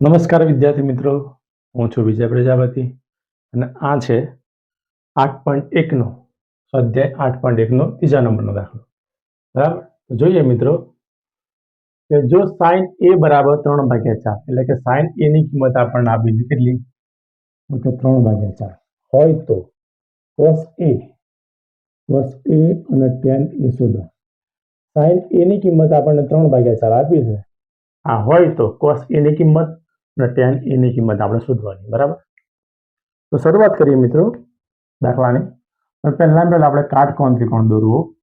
નમસ્કાર વિદ્યાર્થી મિત્રો, હું છું વિજય પ્રજાપતિ અને આ છે આઠ પોઈન્ટ એકનો, સ્વાધ્યાય આઠ પોઈન્ટ એકનો ત્રીજા નંબરનો દાખલો. બરાબર? જોઈએ મિત્રો કે જો સાઈન એ બરાબર ત્રણ ભાગ્યા ચાર, એટલે કે સાઈન એની કિંમત આપણને આપી છે કેટલી? કે ત્રણ ભાગ્યા ચાર. હોય તો કોસ એ કોસ એ અને ટેન એ શોધો. સાઈન એની કિંમત આપણને ત્રણ ભાગ્યા ચાર આપી છે. આ હોય તો કોસ એની કિંમત અને ટેન એની કિંમત આપણે શોધવાની, બરાબર? તો શરૂઆત કરીએ મિત્રો દાખલાની. પહેલાં પહેલાં આપણે કાટકોણ ત્રિકોણ દોરવો?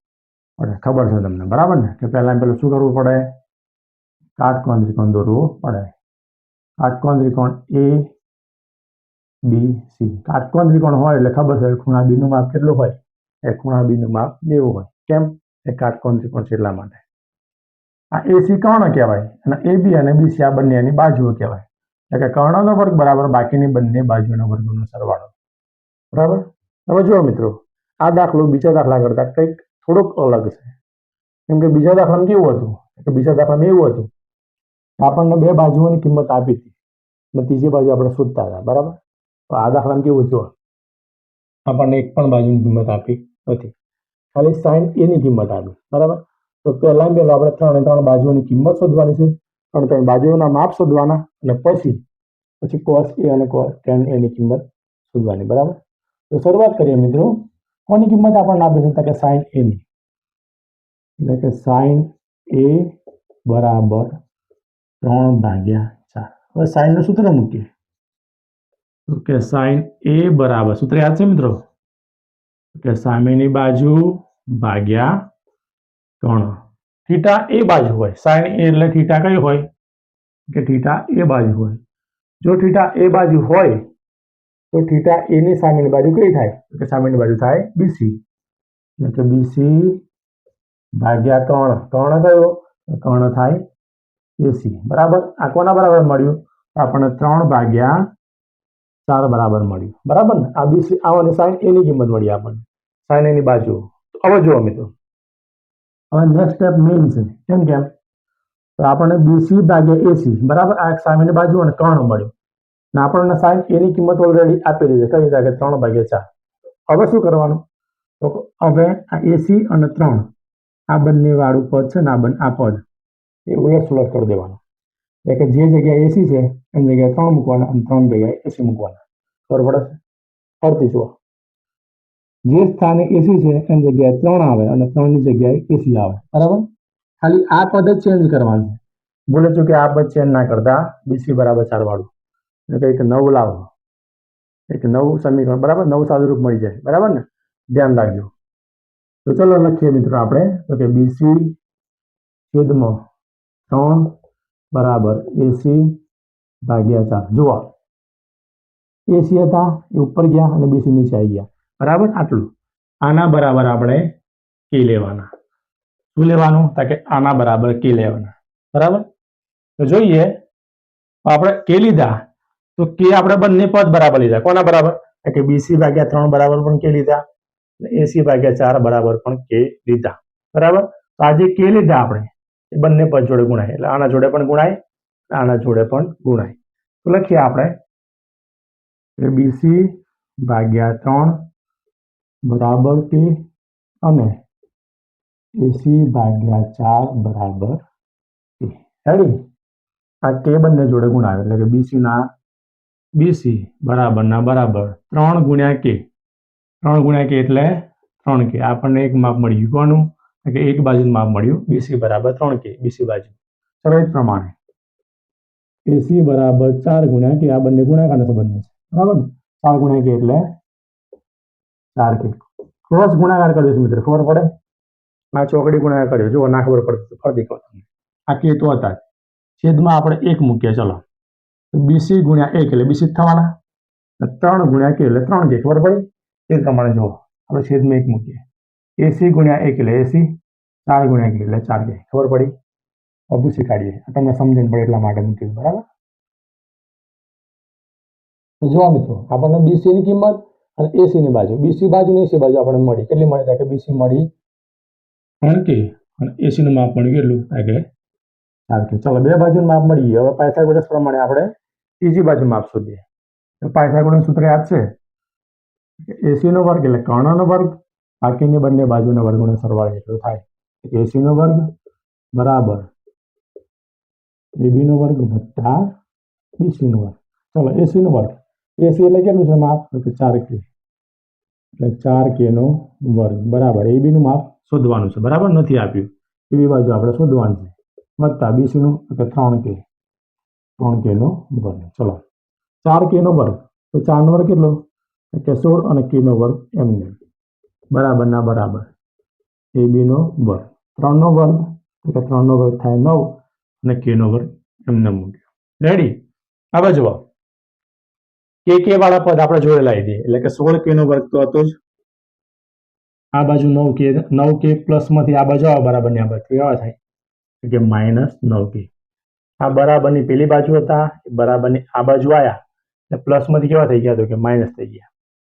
પડે ખબર છે તમને, બરાબર ને? કે પહેલાં પહેલાં શું કરવું પડે? કાટકોણ ત્રિકોણ દોરવું પડે. કાટકોણ ત્રિકોણ એ બી સી કાટકોણ ત્રિકોણ હોય એટલે ખબર છે ખૂણા બીનું માપ કેટલું હોય? એ ખૂણા બીનું માપ નેવું હોય. કેમ? એ કાટકોણ ત્રિકોણ છે એટલા માટે. આ એસી કર્ણ કહેવાય? અને એ બી અને બીસી આ બંને એની બાજુઓ કહેવાય. એટલે કે કર્ણનો વર્ગ બરાબર બાકીની બંને બાજુના વર્ગોનો સરવાળો. બરાબર? હવે જુઓ મિત્રો, આ દાખલો બીજા દાખલા કરતાં કંઈક થોડોક અલગ છે. કેમ કે બીજા દાખલામાં કેવું હતું? કે બીજા દાખલામાં એવું હતું આપણને બે બાજુઓની કિંમત આપી હતી. અને ત્રીજી બાજુ આપણે શોધતા હતા. બરાબર? તો આ દાખલામાં કેવું જુઓ. આપણને એક પણ બાજુની કિંમત આપી નથી. ખાલી સાઈન એની કિંમત આપી. બરાબર? તો પહેલાં પહેલાં આપણે ત્રણે ત્રણ બાજુઓની કિંમત શોધવાની છે. ત્રણ તમે બાજુઓના માપ શોધવાના અને પછી પછી કોસ એ અને કોસ ટેન એની કિંમત શોધવાની, બરાબર? તો શરૂઆત કરીએ મિત્રો. કોની કિંમત આપણને આપી છે? કે સાઈન એની એટલે કે સાઈન એ બરાબર ત્રણ ભાગ્યા ચાર. હવે સાઈનનું સૂત્ર મૂકીએ. તો કે સાઈન એ બરાબર, સૂત્ર યાદ છે મિત્રો? કે સામેની બાજુ ભાગ્યા ત્રણ. થીટા એ બાજુ હોય. સાઈન એ એટલે થીટા કઈ હોય? કે થીટા એ બાજુ હોય. જો થીટા એ બાજુ હોય, તો થીટા એ ની સામેની બાજુ કઈ થાય? કે સામેની બાજુ થાય બીસી એટલે કે બીસી ભાગ્યા કર્ણ કર્ણ કયો? ત્રણ થાય એસી બરાબર? આ કોના બરાબર મળ્યું? આપણને ત્રણ ભાગ્યા ચાર બરાબર મળ્યું. બરાબર ને? આ બીસી આવવાની સાઈન એની કિંમત મળી આપણને. સાઈન એની બાજુ. હવે જુઓ મિત્રો. હવે નેક્સ્ટ સ્ટેપ મેઇન છે. કેમ કેમ તો આપણને બીસી ભાગ્યા એસી બરાબર? આ સામેની બાજુ અને ત્રણ મળ્યું ને આપણને સાઈન એની કિંમત ઓલરેડી આપેલી છે કઈ રીતે? ત્રણ ભાગ્યા ચાર. હવે શું કરવાનું? તો હવે આ એસી અને ત્રણ. આ બંને વાળું પદ છે ને આ બંને, આ પદ. એ ઉલટ સુલટ કરી દેવાનું. એટલે કે જે જગ્યાએ એસી છે, એની જગ્યાએ ત્રણ મૂકવાના અને ત્રણ જગ્યાએ એસી મૂકવાના. ખબર પડે છે? ફરતી જુઓ. જે સ્થાને એસી છે, એની જગ્યાએ ત્રણ આવે અને ત્રણની જગ્યાએ એસી આવે. બરાબર? ખાલી આ પદ જ ચેન્જ કરવાનું છે. બોલે છું કે આ પદ ચેન્જ ના કરતા બીસી બરાબર ચાર વાળું. એટલે કંઈક નવું લાવો. એક નવું સમીકરણ, બરાબર? નવું સાદુરૂપ મળી જાય. બરાબર ને? ધ્યાન રાખજો. તો ચલો લખીએ મિત્રો આપણે. તો કે બીસી છેદમાં ત્રણ બરાબર એસી ભાગ્યા ચાર. જુઓ. એસી હતા, એ ઉપર ગયા અને બીસી નીચે આવી ગયા. બરાબર? આટલું. આના બરાબર આપણે કી લેવાના. શું લેવાનું? તો કે આના બરાબર કી લેવાના. બરાબર? તો જોઈએ આપણે કે લીધા. તો કે આપણે બંને પદ બરાબર લીધા. કોના બરાબર? કે બીસી ભાગ્યા ત્રણ બરાબર પણ કે લીધા. એસી ભાગ્યા ચાર બરાબર પણ કે લીધા. બરાબર? તો આજે કે લીધા આપણે, એ બંને પદ જોડે ગુણાય. એટલે આના જોડે પણ ગુણાય, આના જોડે પણ ગુણાય. તો લખીએ આપણે બીસી ભાગ્યા ત્રણ બરાબર કે અને એસી ભાગ્યા ચાર બરાબર કે. રેડી આ કે બંને જોડે ગુણાવે એટલે કે બીસી ના બીસી બરાબર ના બરાબર ત્રણ ગુણ્યા કે ત્રણ ગુણ્યા કે એટલે ત્રણ કે આપણને એક માપ મળ્યું કોનું? કે એક બાજુ માપ મળ્યું બીસી બરાબર ત્રણ કે બીસી બાજુ ચલો એ પ્રમાણે. એસી બરાબર ચાર ગુણ્યા કે આ બંને ગુણાકારના સંબંધ છે. બરાબર ચાર ગુણ્યા કે એટલે ચાર કે. ક્રોસ ગુણાકાર કર્યો છે મિત્રો ખબર પડે આ ચોકડી ગુણાકાર કર્યો. જો ના ખબર પડે તો ફરતી કહો તમને. આ કે તો હતા. છેદમાં આપણે એક મૂકીએ ચલો. બીસી ગુણ્યા એક એટલે બીસી થવાના. ત્રણ ગુણ્યા કે એટલે ત્રણ કે ખબર પડી? એ પ્રમાણે જુઓ. આપણે છેદમાં એક મૂકીએ. એસી ગુણ્યા એક એટલે એસી ચાર ગુણ્યા એક એટલે ચાર કે ખબર પડી? અભૂસી કાઢીએ તમને સમજણ પડે એટલા માટે મૂકીએ બરાબર? તો જોવા મિત્રો આપણને બીસીની ની કિંમત અને એસી ની બાજુ. બીસી બાજુ ને એસી બાજુ આપણને મળી. કેટલી મળી? થાય કે બીસી મળી ત્રણ કે. અને એસી નું માપ મળ્યું કેટલું? થાય કે કે ચલો, બે બાજુનું માપ મળી હવે પાયથાગોરસ પ્રમાણે આપણે ત્રીજી બાજુ માપ શોધીએ. તો પાયથાગોરસ સૂત્ર યાદ છે? એસી નો વર્ગ એટલે કર્ણનો વર્ગ. બાકીની બંને બાજુના વર્ગોનો સરવાળો એટલો થાય. એસી નો વર્ગ બરાબર એબી નો વર્ગ વત્તા બીસી નો વર્ગ. ચલો એસી નો વર્ગ. એસી એટલે કેટલું છે માપ? તો કે ચાર કે. એટલે ચાર કે નો વર્ગ. બરાબર. એબી નું માપ શોધવાનું છે. બરાબર? નથી આપ્યું. એવી બાજુ આપણે શોધવાનું છે. વત્તા બીસી નું કે ત્રણ કે. ત્રણ કે નો વર્ગ. ચલો. ચાર કે નો વર્ગ. તો ચાર નો વર્ગ કેટલો? કે સોળ અને કે નો વર્ગ એમને બરાબર ના બરાબર. એ બી નો વર્ગ. ત્રણ નો વર્ગ. કે ત્રણ નો વર્ગ થાય નવ અને કે નો વર્ગ એમને મૂક્યો. રેડી હવે જુઓ કે કે વાળા પદ આપણે જોડે લાવી દઈએ એટલે કે સોળ કે નો વર્ગ તો હતો જ. આ બાજુ નવ કે નવ કે પ્લસમાંથી આ બાજુ આવે બરાબરની આ બાજુ. કેવા થાય? કે માઇનસ નવ કે. આ બરાબરની પેલી બાજુ હતા બરાબરની આ બાજુ આવ્યા એટલે પ્લસમાંથી કેવા થઈ ગયા તો કે માઇનસ થઈ ગયા.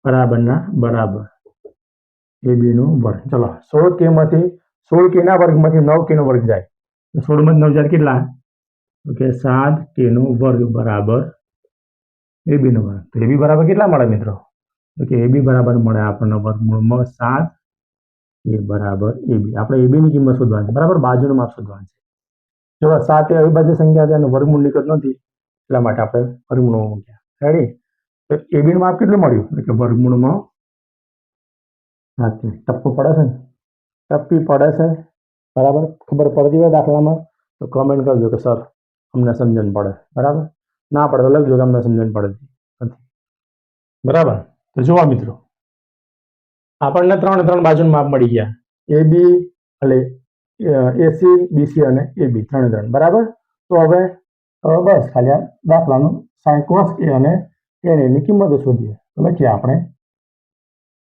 બરાબરના બરાબર. એ બી નો વર્ગ. ચલો, સોળ કે માંથી, સોળ કે ના વર્ગમાંથી નવ કે નો વર્ગ જાય. સોળમાંથી સોળમાંથી નવ જાય કેટલા? તો કે સાત કે નો વર્ગ બરાબર. એ બી નો વર્ગ તો એ બી બરાબર કેટલા મળે મિત્રો? તો કે એ બી બરાબર મળે આપણને વર્ગમૂળમાં સાત, એ બરાબર એ બી. આપણે એ બીની કિંમત શોધવાની છે. બરાબર? બાજુનું માપ શોધવાનું છે. જો સાત એ અવિભાજ્ય સંખ્યા છે અને વર્ગમૂળ નીકળ નથી. એટલા માટે આપણે વર્ગમૂળમાં મૂક્યા રેડી તો એ બીનું માપ કેટલું મળ્યું? એટલે કે વર્ગમૂળમાં સાત ટપ્પો પડે છે ને? ટપ્પી પડે છે. બરાબર? ખબર પડતી હોય દાખલામાં? તો કમેન્ટ કરજો કે, સર, અમને સમજણ પડે. બરાબર? ના પડે તો લખજો કે સમજણ પડતી નથી. બરાબર? તો જોવા મિત્રો. આપણને ત્રણ ત્રણ બાજુનું માપ મળી ગયા. એ બી એટલે એસી બીસી અને એ બી ત્રણે ત્રણ. બરાબર? તો હવે બસ ખાલી આ દાખલાનું સાઈન એ અને એની કિંમતો શોધીએ. તો લખીએ આપણે.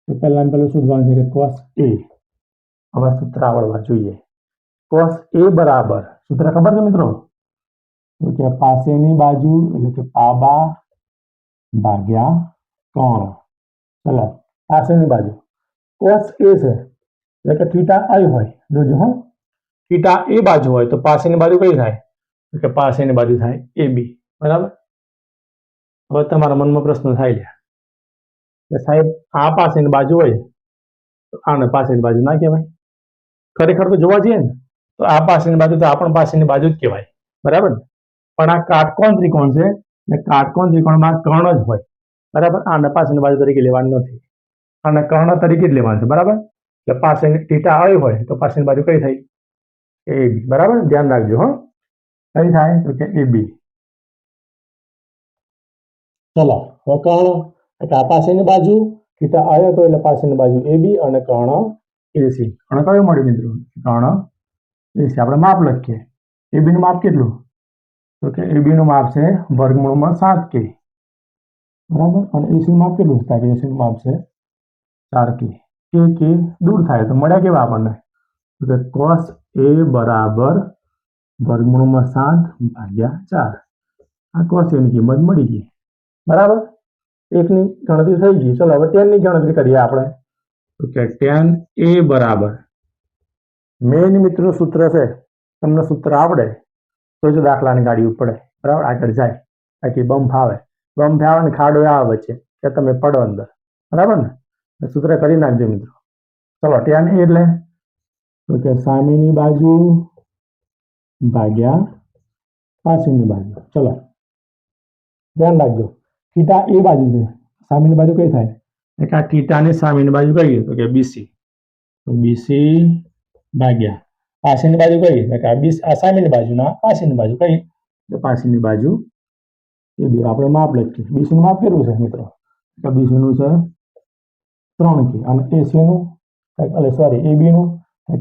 તો પહેલાં પહેલું શોધવાનું છે કે કોસ એ હવે સૂત્ર આવડવા જોઈએ. કોસ એ બરાબર. સૂત્ર ખબર છે મિત્રો? તો કે પાસેની બાજુ, એટલે કે પાબા ભાગ્યા કોણ ચલો, પાસેની બાજુ. કોસ એ છે, એટલે કે થીટા આઈ હોય. જોજો હો. થીટા એ બાજુ હોય, તો પાસેની બાજુ કઈ થાય? તો કે પાસેની બાજુ થાય એ બી. બરાબર? હવે તમારા મનમાં પ્રશ્ન થાય છે. કે સાહેબ, આ પાસેની બાજુ હોય, તો આને પાસેની બાજુ ના કહેવાય. ખરેખર તો જોવા જઈએ ને, તો આ પાસેની બાજુ તો આ પણ પાસેની બાજુ જ કહેવાય. બરાબર ને? પણ આ કાટકોણ ત્રિકોણ છે ને કાટકોણ ત્રિકોણમાં કર્ણ જ હોય. બરાબર? આ પાસેની બાજુ તરીકે લેવાનું નથી. આને કર્ણ તરીકે જ લેવાનું છે. બરાબર? એટલે પાસે ટીટા આવી હોય તો પાસેની બાજુ કઈ થાય? એ બી. બરાબર? ધ્યાન રાખજો, હો. કઈ થાય? તો કે એ બી. ચલો, હવે કર્ણ એટલે આ પાસેની બાજુ ટીટા આવ્યો તો એટલે પાસેની બાજુ એ બી અને કર્ણ એસી કર્ણ કયો મળ્યું મિત્રો? કર્ણ એસી આપણે માપ લખીએ. એ બી નું માપ કેટલું? તો કે એ બીનું માપ છે વર્ગમૂળમાં સાત કે બરાબર? અને એસી નું માપ કેટલું થાય એસી નું માપ છે ચાર કે કે કે દૂર થાય તો મળ્યા કેવા આપણને? તો કે કોસ એ બરાબર વર્ગમૂળમાં સાત ભાગ્યા ચાર. આ કોસ એની કિંમત મળી ગઈ. બરાબર? એકની ગણતરી થઈ ગઈ. ચલો, હવે ટેનની ગણતરી કરીએ આપણે. તો કે ટેન એ બરાબર. મેન મિત્રો સૂત્ર છે. તમને સૂત્ર આવડે. તો શું દાખલાની ગાડી ઉપડે બરાબર? આગળ જાય. બાકી બમ્પ આવે બમ્પ આવે ને ખાડો આવે વચ્ચે, કે તમે પડો અંદર. બરાબર ને? સૂત્ર કરી નાખજો મિત્રો. ચલો, ત્યાં નહીં એટલે? તો કે સામેની બાજુ ભાગ્યા પાછળની બાજુ. ચલો, ધ્યાન રાખજો. થીટા એ બાજુ છે. સામેની બાજુ કઈ થાય? એટલે આ થીટાની સામેની બાજુ કહીએ તો કે બીસી તો બીસી ભાગ્યા પાછળની બાજુ કઈ? એટલે કે બીસ, આ સામેની બાજુના પાસેની બાજુ કઈ? તો પાછળની બાજુ એ બી, આપણે માપ લખીએ. બીસી નું માપ કેટલું છે મિત્રો? તો બીસી નું છે ત્રણ કે. અને એસી નું એટલે સોરી એ બી નું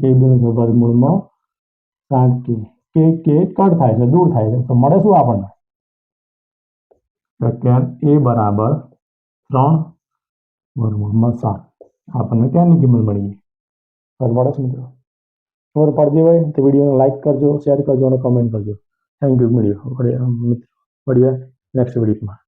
કે એ બી નું છે વર્ગમૂળમાં સાત કે. કે કે, કટ થાય છે, દૂર થાય છે. તો મળે શું આપણને? તો એ બરાબર ત્રણ વર્ગમૂળમાં સાત. આપણને ક્યાંની કિંમત મળી? ગઈ ખબર છે મિત્રો. ખબર પડતી હોય તો વિડીયોને લાઈક કરજો શેર કરજો અને કમેન્ટ કરજો. થેન્ક યુ વીડિયો મળીએ નેક્સ્ટ વિડીયોમાં